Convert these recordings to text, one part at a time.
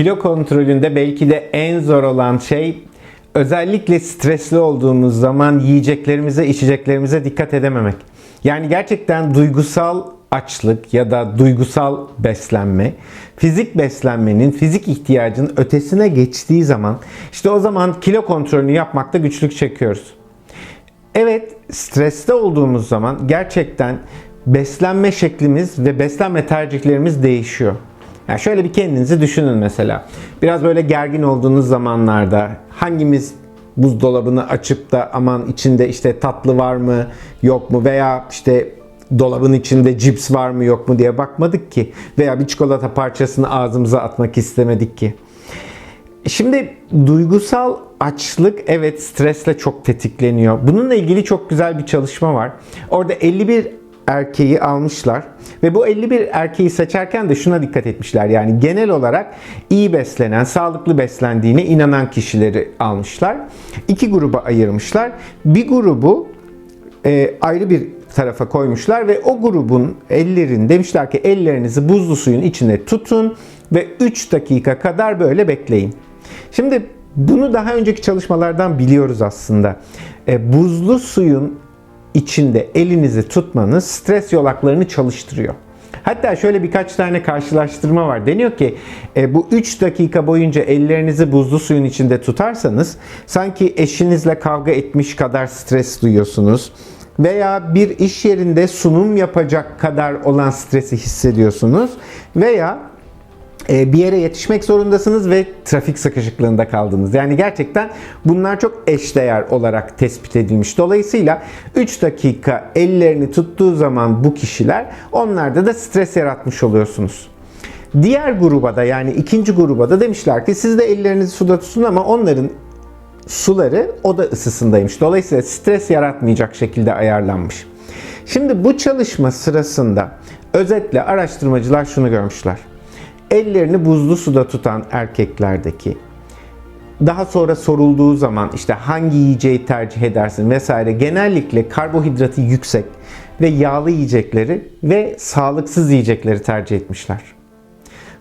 Kilo kontrolünde belki de en zor olan şey özellikle stresli olduğumuz zaman yiyeceklerimize, içeceklerimize dikkat edememek. Yani gerçekten duygusal açlık ya da duygusal beslenme, fizik beslenmenin, fizik ihtiyacın ötesine geçtiği zaman işte o zaman kilo kontrolünü yapmakta güçlük çekiyoruz. Evet, streste olduğumuz zaman gerçekten beslenme şeklimiz ve beslenme tercihlerimiz değişiyor. Yani şöyle bir kendinizi düşünün mesela. Biraz böyle gergin olduğunuz zamanlarda hangimiz buzdolabını açıp da aman içinde işte tatlı var mı yok mu veya işte dolabın içinde cips var mı yok mu diye bakmadık ki veya bir çikolata parçasını ağzımıza atmak istemedik ki. Şimdi duygusal açlık evet stresle çok tetikleniyor. Bununla ilgili çok güzel bir çalışma var. Orada 51 erkeği almışlar ve bu 51 erkeği seçerken de şuna dikkat etmişler. Yani genel olarak iyi beslenen, sağlıklı beslendiğine inanan kişileri almışlar. İki gruba ayırmışlar. Bir grubu e, ayrı bir tarafa koymuşlar ve o grubun ellerini demişler ki ellerinizi buzlu suyun içine tutun ve 3 dakika kadar böyle bekleyin. Şimdi bunu daha önceki çalışmalardan biliyoruz aslında. E, buzlu suyun içinde elinizi tutmanız stres yolaklarını çalıştırıyor. Hatta şöyle birkaç tane karşılaştırma var. Deniyor ki e, bu 3 dakika boyunca ellerinizi buzlu suyun içinde tutarsanız sanki eşinizle kavga etmiş kadar stres duyuyorsunuz veya bir iş yerinde sunum yapacak kadar olan stresi hissediyorsunuz veya bir yere yetişmek zorundasınız ve trafik sıkışıklığında kaldınız. Yani gerçekten bunlar çok eşdeğer olarak tespit edilmiş. Dolayısıyla 3 dakika ellerini tuttuğu zaman bu kişiler onlarda da stres yaratmış oluyorsunuz. Diğer gruba da yani ikinci gruba da demişler ki siz de ellerinizi suda tutun ama onların suları oda ısısındaymış. Dolayısıyla stres yaratmayacak şekilde ayarlanmış. Şimdi bu çalışma sırasında özetle araştırmacılar şunu görmüşler ellerini buzlu suda tutan erkeklerdeki daha sonra sorulduğu zaman işte hangi yiyeceği tercih edersin vesaire genellikle karbonhidratı yüksek ve yağlı yiyecekleri ve sağlıksız yiyecekleri tercih etmişler.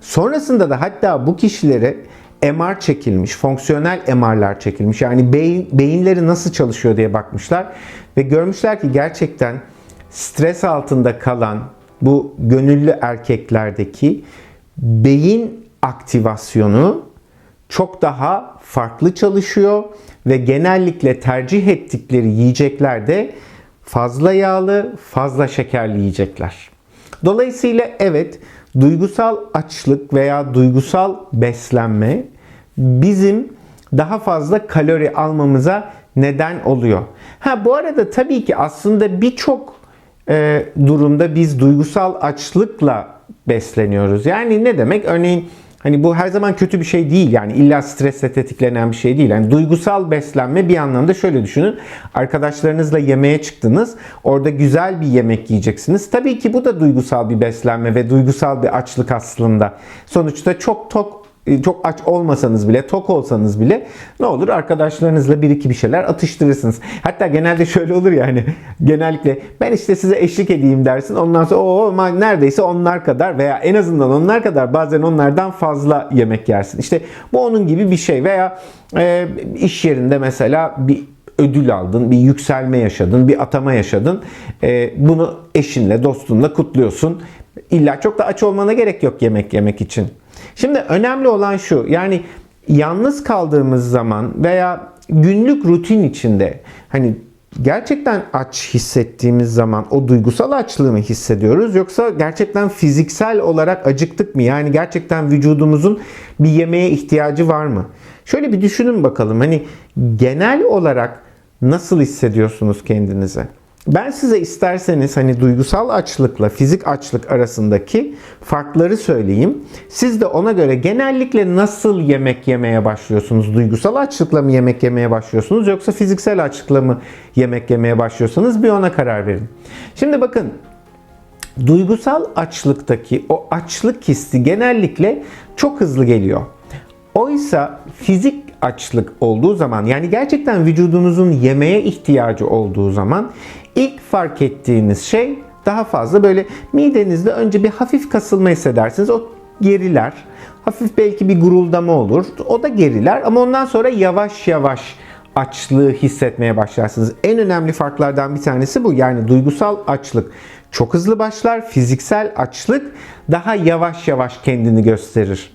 Sonrasında da hatta bu kişilere MR çekilmiş, fonksiyonel MR'lar çekilmiş. Yani beyin, beyinleri nasıl çalışıyor diye bakmışlar ve görmüşler ki gerçekten stres altında kalan bu gönüllü erkeklerdeki beyin aktivasyonu çok daha farklı çalışıyor ve genellikle tercih ettikleri yiyeceklerde fazla yağlı, fazla şekerli yiyecekler. Dolayısıyla evet duygusal açlık veya duygusal beslenme bizim daha fazla kalori almamıza neden oluyor. Ha bu arada tabii ki aslında birçok e, durumda biz duygusal açlıkla besleniyoruz. Yani ne demek? Örneğin hani bu her zaman kötü bir şey değil. Yani illa stresle tetiklenen bir şey değil. Yani duygusal beslenme bir anlamda şöyle düşünün. Arkadaşlarınızla yemeğe çıktınız. Orada güzel bir yemek yiyeceksiniz. Tabii ki bu da duygusal bir beslenme ve duygusal bir açlık aslında. Sonuçta çok tok çok aç olmasanız bile, tok olsanız bile ne olur arkadaşlarınızla bir iki bir şeyler atıştırırsınız. Hatta genelde şöyle olur ya hani genellikle ben işte size eşlik edeyim dersin. Ondan sonra o neredeyse onlar kadar veya en azından onlar kadar bazen onlardan fazla yemek yersin. İşte bu onun gibi bir şey veya e, iş yerinde mesela bir ödül aldın, bir yükselme yaşadın, bir atama yaşadın. E, bunu eşinle, dostunla kutluyorsun. İlla çok da aç olmana gerek yok yemek yemek için. Şimdi önemli olan şu yani yalnız kaldığımız zaman veya günlük rutin içinde hani gerçekten aç hissettiğimiz zaman o duygusal açlığı mı hissediyoruz yoksa gerçekten fiziksel olarak acıktık mı? Yani gerçekten vücudumuzun bir yemeğe ihtiyacı var mı? Şöyle bir düşünün bakalım. Hani genel olarak nasıl hissediyorsunuz kendinize? Ben size isterseniz hani duygusal açlıkla fizik açlık arasındaki farkları söyleyeyim. Siz de ona göre genellikle nasıl yemek yemeye başlıyorsunuz? Duygusal açlıkla mı yemek yemeye başlıyorsunuz yoksa fiziksel açlıkla mı yemek yemeye başlıyorsanız bir ona karar verin. Şimdi bakın duygusal açlıktaki o açlık hissi genellikle çok hızlı geliyor. Oysa fizik açlık olduğu zaman yani gerçekten vücudunuzun yemeğe ihtiyacı olduğu zaman ilk fark ettiğiniz şey daha fazla böyle midenizde önce bir hafif kasılma hissedersiniz. O geriler. Hafif belki bir guruldama olur. O da geriler ama ondan sonra yavaş yavaş açlığı hissetmeye başlarsınız. En önemli farklardan bir tanesi bu. Yani duygusal açlık çok hızlı başlar. Fiziksel açlık daha yavaş yavaş kendini gösterir.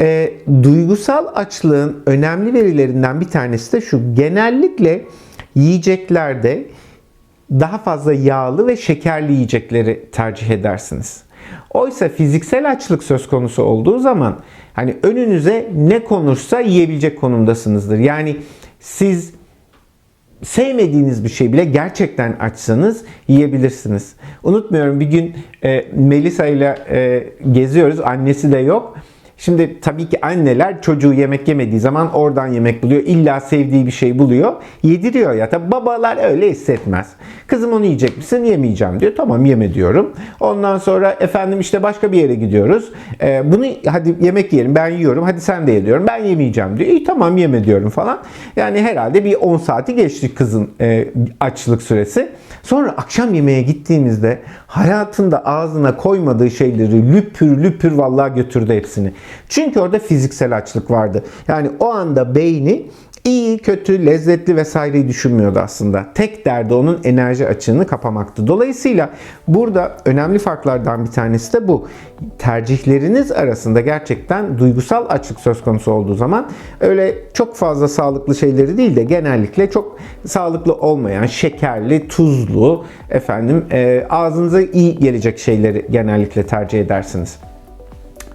E, duygusal açlığın önemli verilerinden bir tanesi de şu. Genellikle yiyeceklerde daha fazla yağlı ve şekerli yiyecekleri tercih edersiniz. Oysa fiziksel açlık söz konusu olduğu zaman hani önünüze ne konursa yiyebilecek konumdasınızdır. Yani siz sevmediğiniz bir şey bile gerçekten açsanız yiyebilirsiniz. Unutmuyorum bir gün e, Melisa ile e, geziyoruz. Annesi de yok. Şimdi tabii ki anneler çocuğu yemek yemediği zaman oradan yemek buluyor. İlla sevdiği bir şey buluyor. Yediriyor ya. Tabii babalar öyle hissetmez. Kızım onu yiyecek misin? Yemeyeceğim diyor. Tamam yeme diyorum. Ondan sonra efendim işte başka bir yere gidiyoruz. Ee, bunu hadi yemek yiyelim ben yiyorum. Hadi sen de ye diyorum. Ben yemeyeceğim diyor. İyi tamam yeme diyorum falan. Yani herhalde bir 10 saati geçti kızın e, açlık süresi. Sonra akşam yemeğe gittiğimizde hayatında ağzına koymadığı şeyleri lüpür lüpür vallahi götürdü hepsini. Çünkü orada fiziksel açlık vardı. Yani o anda beyni iyi, kötü, lezzetli vesaireyi düşünmüyordu aslında. Tek derdi onun enerji açığını kapamaktı. Dolayısıyla burada önemli farklardan bir tanesi de bu. Tercihleriniz arasında gerçekten duygusal açlık söz konusu olduğu zaman öyle çok fazla sağlıklı şeyleri değil de genellikle çok sağlıklı olmayan şekerli, tuzlu, efendim e, ağzınıza iyi gelecek şeyleri genellikle tercih edersiniz.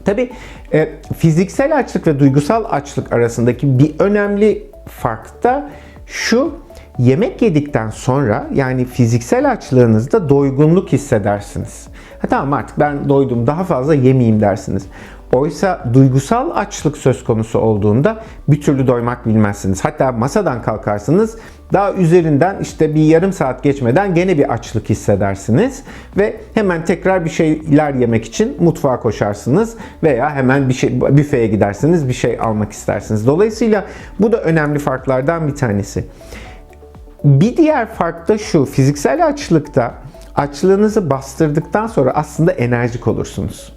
Tabi e, fiziksel açlık ve duygusal açlık arasındaki bir önemli fark da şu. Yemek yedikten sonra yani fiziksel açlığınızda doygunluk hissedersiniz. Ha tamam artık ben doydum daha fazla yemeyeyim dersiniz. Oysa duygusal açlık söz konusu olduğunda bir türlü doymak bilmezsiniz. Hatta masadan kalkarsınız daha üzerinden işte bir yarım saat geçmeden gene bir açlık hissedersiniz ve hemen tekrar bir şeyler yemek için mutfağa koşarsınız veya hemen bir şey büfeye gidersiniz bir şey almak istersiniz. Dolayısıyla bu da önemli farklardan bir tanesi. Bir diğer fark da şu fiziksel açlıkta açlığınızı bastırdıktan sonra aslında enerjik olursunuz.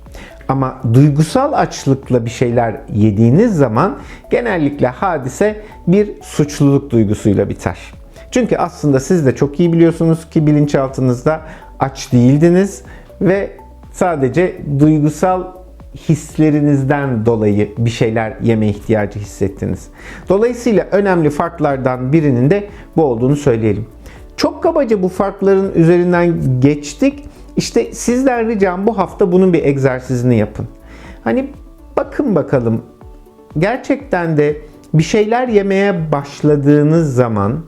Ama duygusal açlıkla bir şeyler yediğiniz zaman genellikle hadise bir suçluluk duygusuyla biter. Çünkü aslında siz de çok iyi biliyorsunuz ki bilinçaltınızda aç değildiniz ve sadece duygusal hislerinizden dolayı bir şeyler yeme ihtiyacı hissettiniz. Dolayısıyla önemli farklardan birinin de bu olduğunu söyleyelim. Çok kabaca bu farkların üzerinden geçtik. İşte sizden ricam bu hafta bunun bir egzersizini yapın. Hani bakın bakalım gerçekten de bir şeyler yemeye başladığınız zaman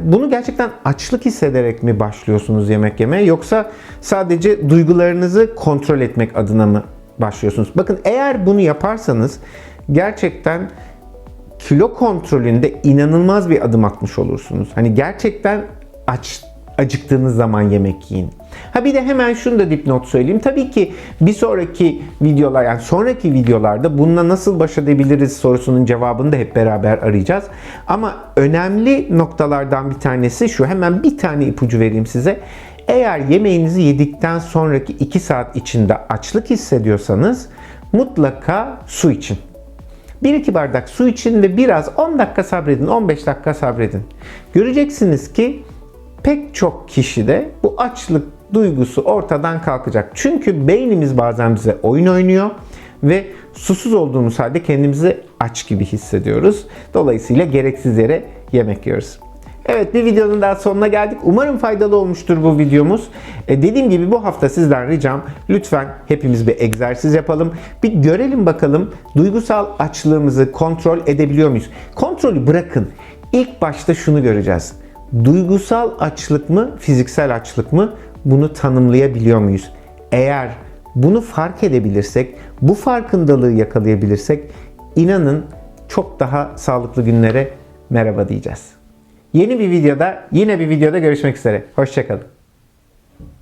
bunu gerçekten açlık hissederek mi başlıyorsunuz yemek yemeye yoksa sadece duygularınızı kontrol etmek adına mı başlıyorsunuz? Bakın eğer bunu yaparsanız gerçekten kilo kontrolünde inanılmaz bir adım atmış olursunuz. Hani gerçekten aç acıktığınız zaman yemek yiyin. Ha bir de hemen şunu da dipnot söyleyeyim. Tabii ki bir sonraki videolar yani sonraki videolarda bununla nasıl baş edebiliriz sorusunun cevabını da hep beraber arayacağız. Ama önemli noktalardan bir tanesi şu. Hemen bir tane ipucu vereyim size. Eğer yemeğinizi yedikten sonraki 2 saat içinde açlık hissediyorsanız mutlaka su için. 1-2 bardak su için ve biraz 10 dakika sabredin, 15 dakika sabredin. Göreceksiniz ki pek çok kişide bu açlık duygusu ortadan kalkacak. Çünkü beynimiz bazen bize oyun oynuyor ve susuz olduğumuz halde kendimizi aç gibi hissediyoruz. Dolayısıyla gereksiz yere yemek yiyoruz. Evet bir videonun daha sonuna geldik. Umarım faydalı olmuştur bu videomuz. E, dediğim gibi bu hafta sizden ricam lütfen hepimiz bir egzersiz yapalım. Bir görelim bakalım duygusal açlığımızı kontrol edebiliyor muyuz? Kontrolü bırakın. İlk başta şunu göreceğiz. Duygusal açlık mı, fiziksel açlık mı? Bunu tanımlayabiliyor muyuz? Eğer bunu fark edebilirsek, bu farkındalığı yakalayabilirsek inanın çok daha sağlıklı günlere merhaba diyeceğiz. Yeni bir videoda, yine bir videoda görüşmek üzere. Hoşçakalın.